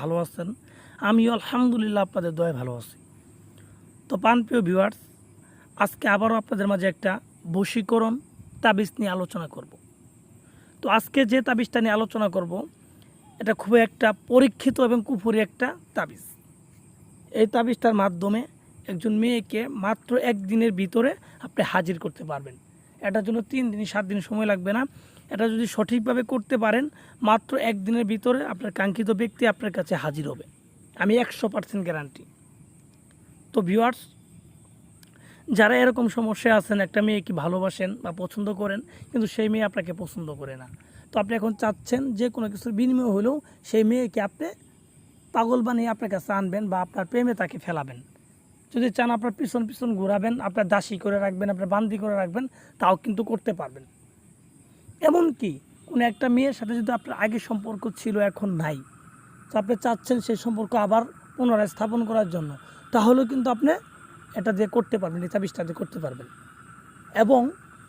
ভালো আছেন? আমিও আলহামদুলিল্লাহ আপনাদের দয়া ভালো আছি। তো পানপ্রিয় ভিউয়ার্স আজকে আবারও আপনাদের মাঝে একটা বশীকরণ তাবিজ নিয়ে আলোচনা করব। তো আজকে যে তাবিজটা নিয়ে আলোচনা করব, এটা খুবই একটা পরীক্ষিত এবং কুফুরি একটা তাবিজ। এই তাবিজটার মাধ্যমে একজন মেয়েকে মাত্র একদিনের ভিতরে আপনি হাজির করতে পারবেন। এটার জন্য তিন দিন, সাত দিন সময় লাগবে না। এটা যদি সঠিকভাবে করতে পারেন, মাত্র একদিনের ভিতরে আপনার কাঙ্ক্ষিত ব্যক্তি আপনার কাছে হাজির হবে। আমি একশো পার্সেন্ট গ্যারান্টি তো ভিউয়ার্স যারা এরকম সমস্যা আছেন, একটা মেয়েকে ভালোবাসেন বা পছন্দ করেন, কিন্তু সেই মেয়ে আপনাকে পছন্দ করে না। তো আপনি এখন চাচ্ছেন যে কোনো কিছুর বিনিময় হলেও সেই মেয়েকে আপনি পাগল বানিয়ে আপনার কাছে আনবেন বা আপনার প্রেমে তাকে ফেলাবেন। যদি চান আপনার পিছন পিছন ঘোরাবেন, আপনার দাসী করে রাখবেন, আপনার বান্দি করে রাখবেন, তাও কিন্তু করতে পারবেন। এমনকি কোনো একটা মেয়ের সাথে যদি আপনার আগে সম্পর্ক ছিল, এখন নাই, তো আপনি চাচ্ছেন সেই সম্পর্ক আবার পুনরায় স্থাপন করার জন্য, তাহলেও কিন্তু আপনি এটা দিয়ে করতে পারবেন, এই তাবিজটা দিয়ে করতে পারবেন। এবং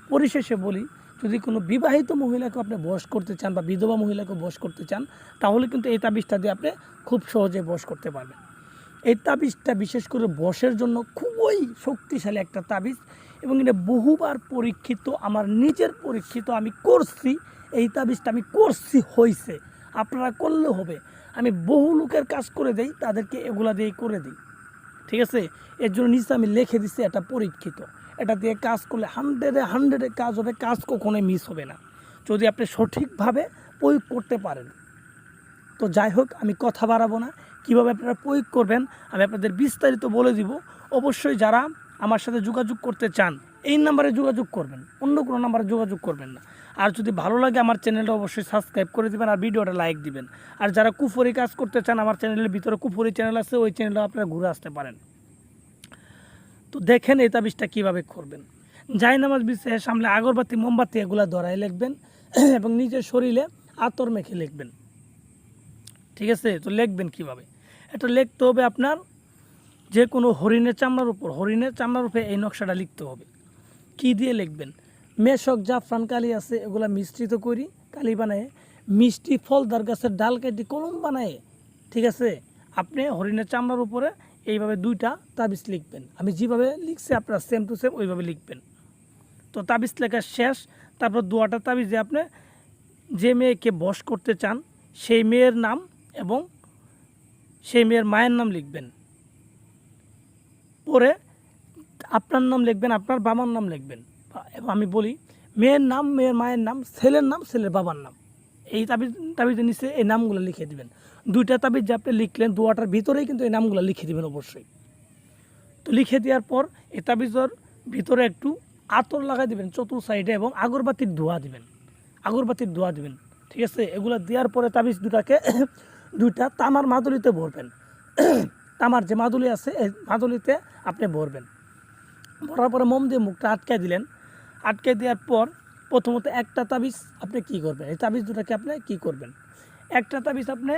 পরিশেষে বলি, যদি কোনো বিবাহিত মহিলাকে আপনি বস করতে চান বা বিধবা মহিলাকে বস করতে চান, তাহলে কিন্তু এই তাবিজটা দিয়ে আপনি খুব সহজে বস করতে পারবেন। এই তাবিজটা বিশেষ করে বসের জন্য খুবই শক্তিশালী একটা তাবিজ এবং এটা বহুবার পরীক্ষিত, আমার নিজের পরীক্ষিত আমি করছি, এই তাবিজটা আমি করছি হইছে। আপনারা করলে হবে। আমি বহু লোকের কাজ করে দেই, তাদেরকে এগুলা দিয়ে করে দিই। ঠিক আছে? এর জন্য নিচে আমি লিখে দিচ্ছি এটা পরীক্ষিত। এটা দিয়ে কাজ করলে হান্ড্রেডে হান্ড্রেডে কাজ হবে, কাজ কখনোই মিস হবে না। যদি আপনি সঠিকভাবে প্রয়োগ করতে পারেন। তো যাই হোক, আমি কথা বাড়াবো না। কীভাবে আপনারা প্রয়োগ করবেন, আমি আপনাদের বিস্তারিত বলে দিব। অবশ্যই যারা আমার সাথে যোগাযোগ করতে চান, এই নাম্বারে যোগাযোগ করবেন, অন্য কোনো নাম্বারে যোগাযোগ করবেন না। আর যদি ভালো লাগে আমার চ্যানেলটা, অবশ্যই সাবস্ক্রাইব করে দেবেন আর ভিডিওটা লাইক দিবেন। আর যারা কুফরি কাজ করতে চান, আমার চ্যানেলের ভিতরে কুফরি চ্যানেল আছে, ওই চ্যানেলটা আপনারা ঘুরে আসতে পারেন। তো দেখেন, এই তাবিজটা কীভাবে করবেন। যাই নামাজ বিষয়ে সামনে আগরবাতি, মোমবাতি এগুলো ধরাই লিখবেন, এবং নিজের শরীরে আতর মেখে লিখবেন। ঠিক আছে? তো লিখবেন কীভাবে? এটা লিখতে হবে আপনার যে কোনো হরিণের চামড়ার উপর। হরিণের চামড়ার উপরে এই নকশাটা লিখতে হবে। কি দিয়ে লিখবেন? মেশক জাফরান কালি আছে, এগুলা মিশ্রিত করি, কালি বানায় মিষ্টি ফলদার গাছের ডাল কেটে কলম বানায়, ঠিক আছে? আপনি হরিণের চামড়ার উপরে এইভাবে দুইটা তাবিজ লিখবেন। আমি যেভাবে লিখছি, আপনারা সেম টু সেম ওইভাবে লিখবেন। তো তাবিজ লেখা শেষ, তারপর দোয়াটা তাবিজে আপনি যে মেয়েকে বশ করতে চান, সেই মেয়ের নাম এবং সেই মেয়ের মায়ের নাম লিখবেন। পরে আপনার নাম লিখবেন, আপনার বাবার নাম লিখবেন। এবং আমি বলি, মেয়ের নাম, মেয়ের মায়ের নাম, ছেলের নাম, ছেলের বাবার নাম। এই তাবিজ তাবিজের নিচে এই নামগুলো লিখে দিবেন। দুইটা তাবিজ যে আপনি লিখলেন দুয়াটার ভিতরেই কিন্তু এই নামগুলো লিখে দিবেন অবশ্যই। তো লিখে দেওয়ার পর এই তাবিজের ভিতরে একটু আতর লাগাই দিবেন, চতুর সাইডে এবং আগরবাতির ধোয়া দিবেন। আগরবাতির ধোয়া দিবেন, ঠিক আছে? এগুলো দেওয়ার পরে তাবিজ দুটাকে দুইটা তামার মাদুলিতে ভরবেন। তামার যে মাদুলি আছে, এই মাদুলিতে আপনি ভরবেন। ভরার পরে মোম দিয়ে মুখটা আটকায় দিলেন। আটকে দেওয়ার পর প্রথমত একটা তাবিজ আপনি কি করবেন? এই তাবিজ দুটাকে আপনি কি করবেন? একটা তাবিজ আপনি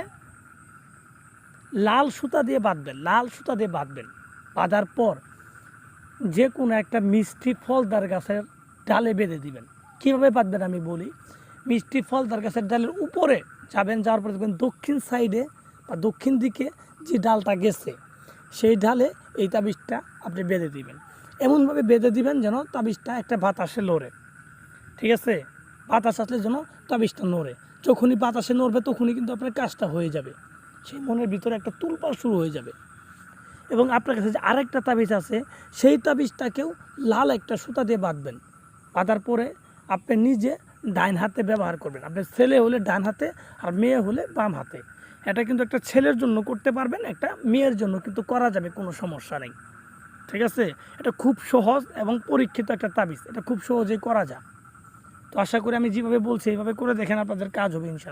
লাল সুতা দিয়ে বাঁধবেন, লাল সুতা দিয়ে বাঁধবেন। বাঁধার পর যে কোনো একটা মিষ্টি ফলদার গাছের ডালে বেঁধে দিবেন। কীভাবে বাঁধবেন আমি বলি? মিষ্টি ফলদার গাছের ডালের উপরে যাবেন যাওয়ার পরে দেখবেন দক্ষিণ সাইডে বা দক্ষিণ দিকে যে ডালটা গেছে, সেই ডালে এই তাবিজটা আপনি বেঁধে দিবেন। এমনভাবে বেঁধে দিবেন যেন তাবিজটা একটা বাতাসে লড়ে ঠিক আছে? বাতাস আসলে যেন তাবিজটা নড়ে। যখনই বাতাসে নড়বে তখনই কিন্তু আপনার কাজটা হয়ে যাবে। সেই মনের ভিতরে একটা তুলপাল শুরু হয়ে যাবে। এবং আপনার কাছে যে আরেকটা তাবিজ আছে, সেই তাবিজটাকেও লাল একটা সুতা দিয়ে বাঁধবেন। বাঁধার পরে আপনি নিজে ডাইন হাতে ব্যবহার করবেন। আপনার ছেলে হলে ডান হাতে আর মেয়ে হলে বাম হাতে। এটা কিন্তু একটা ছেলের জন্য করতে পারবেন, একটা মেয়ের জন্য কিন্তু করা যাবে, কোনো সমস্যা নেই। ঠিক আছে? এটা খুব সহজ এবং পরীক্ষিত একটা তাবিজ, এটা খুব সহজেই করা যায়। তো আশা করি আমি যেভাবে বলছি, এইভাবে করে দেখেন আপনাদের কাজ হবে ইনশাল্লাহ